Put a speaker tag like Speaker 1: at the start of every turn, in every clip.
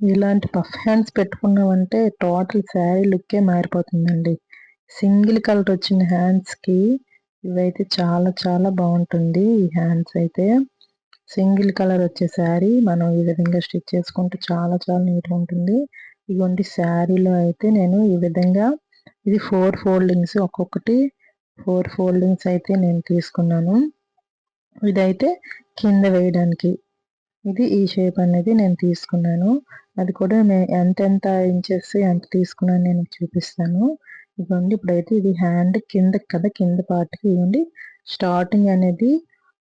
Speaker 1: ఇలాంటి puff hands పెట్టుకున్నామంటే total sari లుక్కే మారిపోతుందండి. సింగిల్ కలర్ వచ్చిన హ్యాండ్స్కి ఇవైతే చాలా చాలా బాగుంటుంది. ఈ హ్యాండ్స్ అయితే సింగిల్ కలర్ వచ్చే శారీ మనం ఈ విధంగా స్టిచ్ చేసుకుంటే చాలా చాలా నీట్గా ఉంటుంది. ఇటువంటి శారీలో అయితే నేను ఈ విధంగా ఇది ఫోర్ ఫోల్డింగ్స్ ఒక్కొక్కటి ఫోర్ ఫోల్డింగ్స్ అయితే నేను తీసుకున్నాను. ఇదైతే కింద వేయడానికి ఇది ఈ షేప్ అనేది నేను తీసుకున్నాను. అది కూడా నేను ఎంతెంత ఇంచెస్ ఎంత తీసుకున్నాను నేను చూపిస్తాను. ఇదిగోండి ఇప్పుడైతే ఇది హ్యాండ్ కింద కదా కింద పార్ట్కి ఇవ్వండి. స్టార్టింగ్ అనేది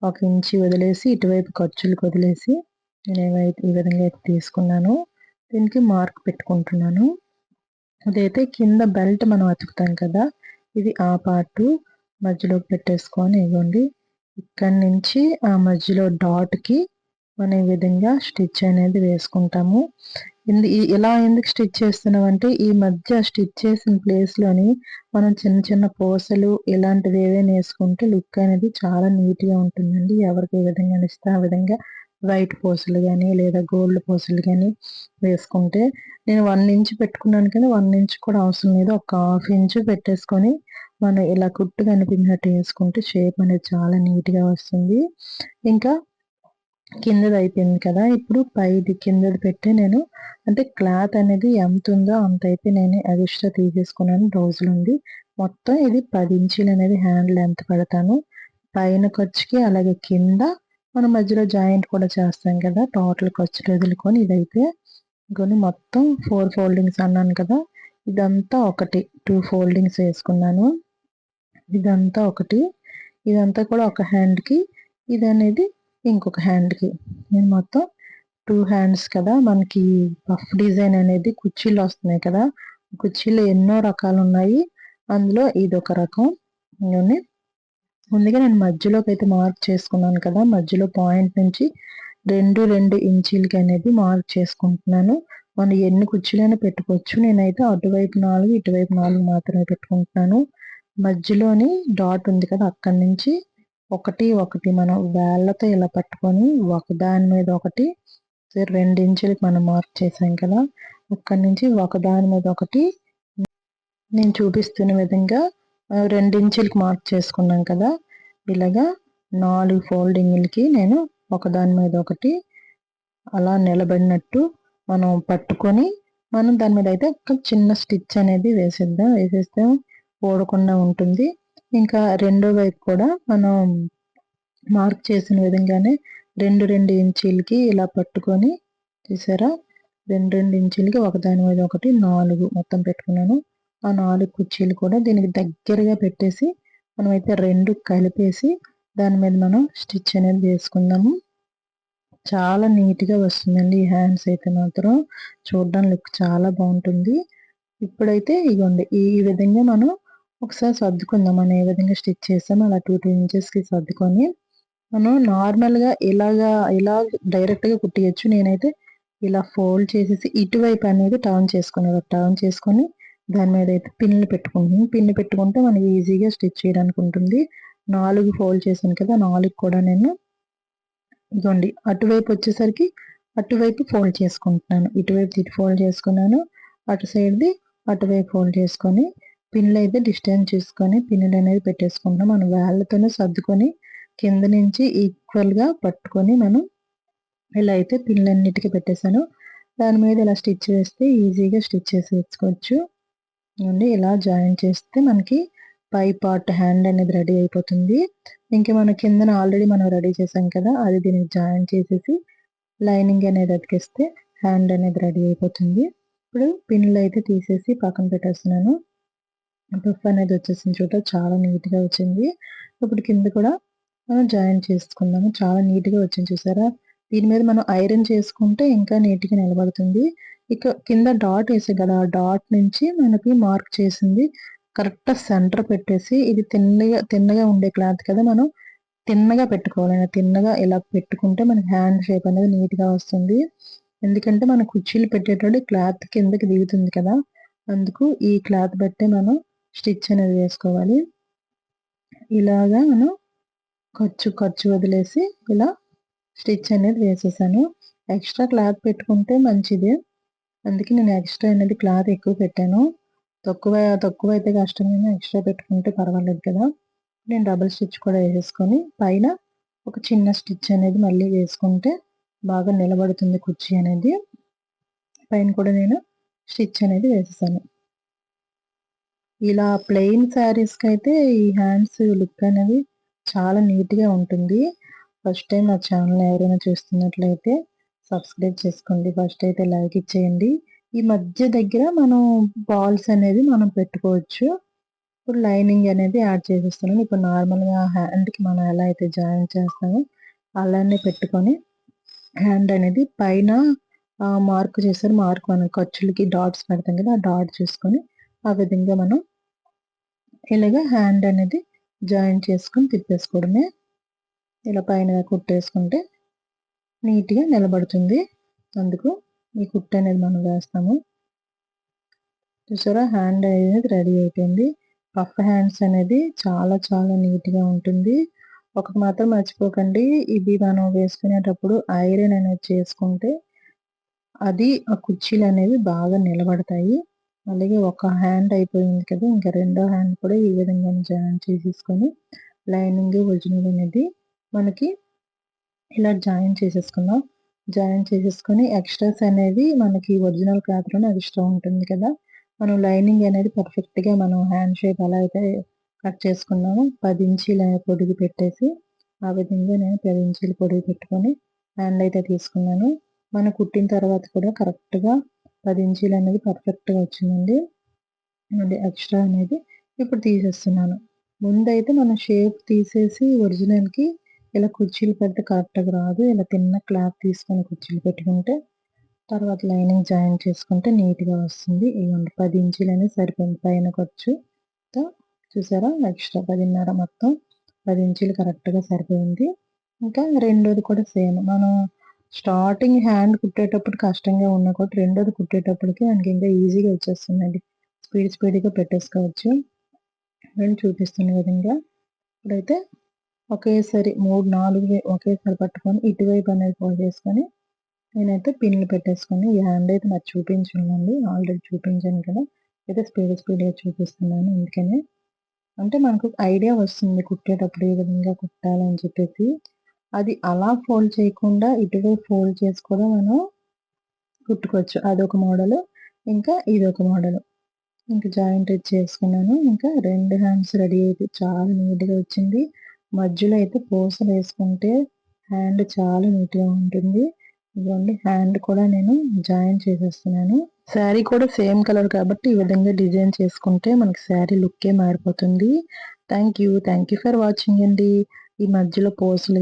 Speaker 1: ఒక ఇంచి వదిలేసి ఇటువైపు ఖర్చులకు వదిలేసి నేను ఈ విధంగా అయితే తీసుకున్నాను దీనికి మార్క్ పెట్టుకుంటున్నాను. అదైతే కింద బెల్ట్ మనం అతుకుతాం కదా ఇది ఆ పార్ట్ మధ్యలోకి పెట్టేసుకొని ఇవ్వండి. ఇక్కడి నుంచి ఆ మధ్యలో డాట్కి మనం ఈ విధంగా స్టిచ్ అనేది వేసుకుంటాము. ఇలా ఎందుకు స్టిచ్ చేస్తున్నాం అంటే ఈ మధ్య స్టిచ్ చేసిన ప్లేస్లోని మనం చిన్న చిన్న పూసలు ఇలాంటివి ఏవైనా వేసుకుంటే లుక్ అనేది చాలా నీట్గా ఉంటుందండి. ఎవరికి ఏ విధంగా ఇస్తే ఆ విధంగా వైట్ పూసలు కానీ లేదా గోల్డ్ పూసలు కానీ వేసుకుంటే నేను వన్ ఇంచ్ పెట్టుకున్నాను కానీ వన్ ఇంచ్ కూడా అవసరం లేదు. ఒక హాఫ్ ఇంచ్ పెట్టేసుకొని మనం ఇలా కుట్టు కనిపించినట్టు వేసుకుంటే షేప్ అనేది చాలా నీట్గా వస్తుంది. ఇంకా కిందది అయిపోయింది కదా ఇప్పుడు పైది కిందది పెట్టి నేను అంటే క్లాత్ అనేది ఎంత ఉందో అంత అయితే నేను ఎక్స్ట్రా తీసేసుకున్నాను రోజులు ఉంది. మొత్తం ఇది పది ఇంచీలు అనేది హ్యాండ్ లెంత్ పెడతాను. పైన ఖర్చుకి అలాగే కింద మన మధ్యలో జాయింట్ కూడా చేస్తాం కదా టోటల్ ఖర్చులు వదులుకొని ఇదైతే కొన్ని మొత్తం ఫోర్ ఫోల్డింగ్స్ అన్నాను కదా ఇదంతా ఒకటి టూ ఫోల్డింగ్స్ వేసుకున్నాను. ఇదంతా ఒకటి ఇదంతా కూడా ఒక హ్యాండ్కి ఇది అనేది ఇంకొక హ్యాండ్కి నేను మొత్తం టూ హ్యాండ్స్ కదా మనకి పఫ్ డిజైన్ అనేది కుర్చీలు వస్తున్నాయి కదా. కుర్చీలు ఎన్నో రకాలు ఉన్నాయి. అందులో ఇది ఒక రకం. ముందుగా నేను మధ్యలోకి అయితే మార్క్ చేసుకున్నాను కదా. మధ్యలో పాయింట్ నుంచి రెండు రెండు ఇంచీలకి అనేది మార్క్ చేసుకుంటున్నాను. మనం ఎన్ని కుర్చీలైనా పెట్టుకోవచ్చు. నేనైతే అటువైపు నాలుగు ఇటువైపు నాలుగు మాత్రమే పెట్టుకుంటున్నాను. మధ్యలోని డాట్ ఉంది కదా అక్కడి నుంచి ఒకటి ఒకటి మనం వేళ్ళతో ఇలా పట్టుకొని ఒకదాని మీద ఒకటి రెండు ఇంచులకి మనం మార్క్ చేసాం కదా అక్కడి నుంచి ఒకదాని మీద ఒకటి. నేను చూపిస్తున్న విధంగా రెండించులకి మార్క్ చేసుకున్నాం కదా ఇలాగా నాలుగు ఫోల్డింగ్లకి నేను ఒకదాని మీద ఒకటి అలా నిలబడినట్టు మనం పట్టుకొని మనం దాని మీద అయితే ఒక చిన్న స్టిచ్ అనేది వేసేద్దాం వేసేస్తే ఓడకుండా ఉంటుంది. ఇంకా రెండో వైపు కూడా మనం మార్క్ చేసిన విధంగానే రెండు రెండు ఇంచీలకి ఇలా పట్టుకొని చూసారా రెండు రెండు ఇంచీలకి ఒకదాని మీద ఒకటి నాలుగు మొత్తం పెట్టుకున్నాను. ఆ నాలుగు కుర్చీలు కూడా దీనికి దగ్గరగా పెట్టేసి మనమైతే రెండు కలిపేసి దాని మీద మనం స్టిచ్ అనేది వేసుకుందాము. చాలా నీట్గా వస్తుందండి. ఈ హ్యాండ్స్ అయితే మాత్రం చూడడానికి లుక్ చాలా బాగుంటుంది. ఇప్పుడైతే ఇగోండి ఈ విధంగా మనం ఒకసారి సర్దుకుందాం మనం ఏ విధంగా స్టిచ్ చేసామో అలా టూ టూ ఇంచెస్కి సర్దుకొని మనం నార్మల్గా ఇలాగా ఇలా డైరెక్ట్గా కుట్టియచ్చు. నేనైతే ఇలా ఫోల్డ్ చేసేసి ఇటువైపు అనేది టర్న్ చేసుకుని టర్న్ చేసుకొని దాని మీద అయితే పిన్లు పెట్టుకుంటుంది పిన్ను పెట్టుకుంటే మనకి ఈజీగా స్టిచ్ చేయడానికి ఉంటుంది. నాలుగు ఫోల్డ్ చేశాను కదా నాలుగు కూడా నేను. ఇదిగోండి అటువైపు వచ్చేసరికి అటువైపు ఫోల్డ్ చేసుకుంటున్నాను. ఇటువైపు ఇటు ఫోల్డ్ చేసుకున్నాను అటు సైడ్ది అటువైపు ఫోల్డ్ చేసుకొని పిన్లు అయితే డిస్టెన్స్ చేసుకొని పిన్నులు అనేది పెట్టేసుకుంటున్నాం. మనం వేళ్ళతోనే సర్దుకొని కింద నుంచి ఈక్వల్గా పట్టుకొని మనం ఇలా అయితే పిన్లన్నిటికీ పెట్టేశాను. దాని మీద ఇలా స్టిచ్ వేస్తే ఈజీగా స్టిచ్ చేసి వేసుకోవచ్చు అండి ఇలా జాయిన్ చేస్తే మనకి పై పార్ట్ హ్యాండ్ అనేది రెడీ అయిపోతుంది. ఇంకా మన కిందన ఆల్రెడీ మనం రెడీ చేసాం కదా అది దీనికి జాయిన్ చేసేసి లైనింగ్ అనేది అతికిస్తే హ్యాండ్ అనేది రెడీ అయిపోతుంది. ఇప్పుడు పిన్లు అయితే తీసేసి పక్కన పెట్టేస్తున్నాను. పఫ్ అనేది వచ్చేసిన చోట చాలా నీట్గా వచ్చింది. ఇప్పుడు కింద కూడా మనం జాయిన్ చేసుకుందాము. చాలా నీట్గా వచ్చింది చూసారా? దీని మీద మనం ఐరన్ చేసుకుంటే ఇంకా నీట్గా నిలబడుతుంది. ఇక కింద డాట్ వేసే కదా ఆ డాట్ నుంచి మనకి మార్క్ చేసింది. కరెక్ట్ సెంటర్ పెట్టేసి ఇది తిన్నగా తిన్నగా ఉండే క్లాత్ కదా మనం తిన్నగా పెట్టుకోవాలి తిన్నగా ఇలా పెట్టుకుంటే మనకి హ్యాండ్ షేప్ అనేది నీట్గా వస్తుంది. ఎందుకంటే మనం కుర్చీలు పెట్టేటప్పుడు క్లాత్ కిందకి దిగుతుంది కదా. అందుకు ఈ క్లాత్ బట్టే మనం స్టిచ్ అనేది వేసుకోవాలి. ఇలాగా నేను ఖర్చు ఖర్చు వదిలేసి ఇలా స్టిచ్ అనేది వేసేసాను. ఎక్స్ట్రా క్లాత్ పెట్టుకుంటే మంచిది. అందుకే నేను ఎక్స్ట్రా అనేది క్లాత్ ఎక్కువ పెట్టాను. తక్కువ తక్కువ అయితే కష్టమైనా ఎక్స్ట్రా పెట్టుకుంటే పర్వాలేదు కదా. నేను డబుల్ స్టిచ్ కూడా వేసేసుకొని పైన ఒక చిన్న స్టిచ్ అనేది మళ్ళీ వేసుకుంటే బాగా నిలబడుతుంది కుర్చీ అనేది. పైన కూడా నేను స్టిచ్ అనేది వేసేసాను. ఇలా ప్లెయిన్ శారీస్కి అయితే ఈ హ్యాండ్స్ లుక్ అనేది చాలా నీట్గా ఉంటుంది. ఫస్ట్ టైం నా ఛానల్ ఎవరైనా చూస్తున్నట్లయితే సబ్స్క్రైబ్ చేసుకోండి. ఫస్ట్ అయితే లైక్ ఇచ్చేయండి. ఈ మధ్య దగ్గర మనం బాల్స్ అనేది మనం పెట్టుకోవచ్చు. ఇప్పుడు లైనింగ్ అనేది యాడ్ చేసేస్తున్నాను. ఇప్పుడు నార్మల్గా హ్యాండ్కి మనం ఎలా అయితే జాయిన్ చేస్తామో అలానే పెట్టుకొని హ్యాండ్ అనేది పైన మార్క్ చేస్తారు మార్క్ మనం ఖర్చులకి డాట్స్ పెడతాం కదా ఆ డాట్ చూసుకొని ఆ విధంగా మనం ఇలాగ హ్యాండ్ అనేది జాయిన్ చేసుకొని తిప్పేసుకోవడమే. ఇలా పైన కుట్టేసుకుంటే నీట్గా నిలబడుతుంది. అందుకు ఈ కుట్ట అనేది మనం వేస్తాము. చూసారా? హ్యాండ్ అనేది రెడీ అయిపోయింది. పఫ్ హ్యాండ్స్ అనేది చాలా చాలా నీట్గా ఉంటుంది. ఒకటి మాత్రం మర్చిపోకండి. ఇవి మనం వేసుకునేటప్పుడు ఐరన్ అనేది చేసుకుంటే అది ఆ కుర్చీలు అనేవి బాగా నిలబడతాయి. అలాగే ఒక హ్యాండ్ అయిపోయింది కదా ఇంకా రెండో హ్యాండ్ కూడా ఈ విధంగా జాయిన్ చేసేసుకొని లైనింగ్ ఒరిజినల్ అనేది మనకి ఇలా జాయిన్ చేసేసుకున్నాం జాయిన్ చేసేసుకొని ఎక్స్ట్రాస్ అనేది మనకి ఒరిజినల్ క్లాత్లోనే ఎక్స్ట్రా ఉంటుంది కదా. మనం లైనింగ్ అనేది పర్ఫెక్ట్గా మనం హ్యాండ్ షేప్ ఎలా అయితే కట్ చేసుకున్నాము. పది ఇంచీల పొడిగి పెట్టేసి ఆ విధంగా నేను పది ఇంచీలు పొడిగి పెట్టుకొని హ్యాండ్ అయితే తీసుకున్నాను. మనం కుట్టిన తర్వాత కూడా కరెక్ట్గా పది ఇంచీలు అనేది పర్ఫెక్ట్గా వచ్చిందండి. అది ఎక్స్ట్రా అనేది ఇప్పుడు తీసేస్తున్నాను. ముందైతే మనం షేప్ తీసేసి ఒరిజినల్కి ఇలా కుర్చీలు పెడితే కరెక్ట్గా రాదు. ఇలా తిన్న క్లాత్ తీసుకొని కుర్చీలు పెట్టుకుంటే తర్వాత లైనింగ్ జాయిన్ చేసుకుంటే నీట్గా వస్తుంది. ఇవ్వండి పది ఇంచీలు అనేది సరిపోయింది. పైన ఖర్చుతో చూసారా? ఎక్స్ట్రా పదిన్నర మొత్తం పది ఇంచీలు కరెక్ట్గా సరిపోయింది. ఇంకా రెండోది కూడా సేమ్ మనం స్టార్టింగ్ హ్యాండ్ కుట్టేటప్పుడు కష్టంగా ఉన్నా కూడా రెండోది కుట్టేటప్పటికి మనకి ఇంకా ఈజీగా వచ్చేస్తుందండి. స్పీడ్ స్పీడ్గా పెట్టేసుకోవచ్చు. నేను చూపిస్తున్న విధంగా. ఇప్పుడైతే ఒకేసారి మూడు నాలుగు ఒకేసారి పట్టుకొని ఇటువైపు అనేది ఫోల్డ్ చేసుకొని నేనైతే పిన్లు పెట్టేసుకొని ఈ హ్యాండ్ అయితే నాకు చూపించండి ఆల్రెడీ చూపించాను కదా. అయితే స్పీడ్ స్పీడ్గా చూపిస్తున్నాను అందుకనే. అంటే మనకు ఐడియా వస్తుంది కుట్టేటప్పుడు ఏ విధంగా కుట్టాలని చెప్పేసి. అది అలా ఫోల్డ్ చేయకుండా ఇటువైపు ఫోల్డ్ చేసి కూడా మనం కుట్టుకోవచ్చు. అదొక మోడల్ ఇంకా ఇదొక మోడల్ ఇంకా జాయింట్ చేసుకున్నాను. ఇంకా రెండు హ్యాండ్స్ రెడీ అయితే చాలా నీట్గా వచ్చింది. మధ్యలో అయితే పూసలు వేసుకుంటే హ్యాండ్ చాలా నీట్గా ఉంటుంది. ఇదిగోండి హ్యాండ్ కూడా నేను జాయిన్ చేసేస్తున్నాను. శారీ కూడా సేమ్ కలర్ కాబట్టి ఈ విధంగా డిజైన్ చేసుకుంటే మనకి శారీ లుక్కే మారిపోతుంది. Thank you thank you for watching అండి. ఈ మధ్యలో పోస్టులు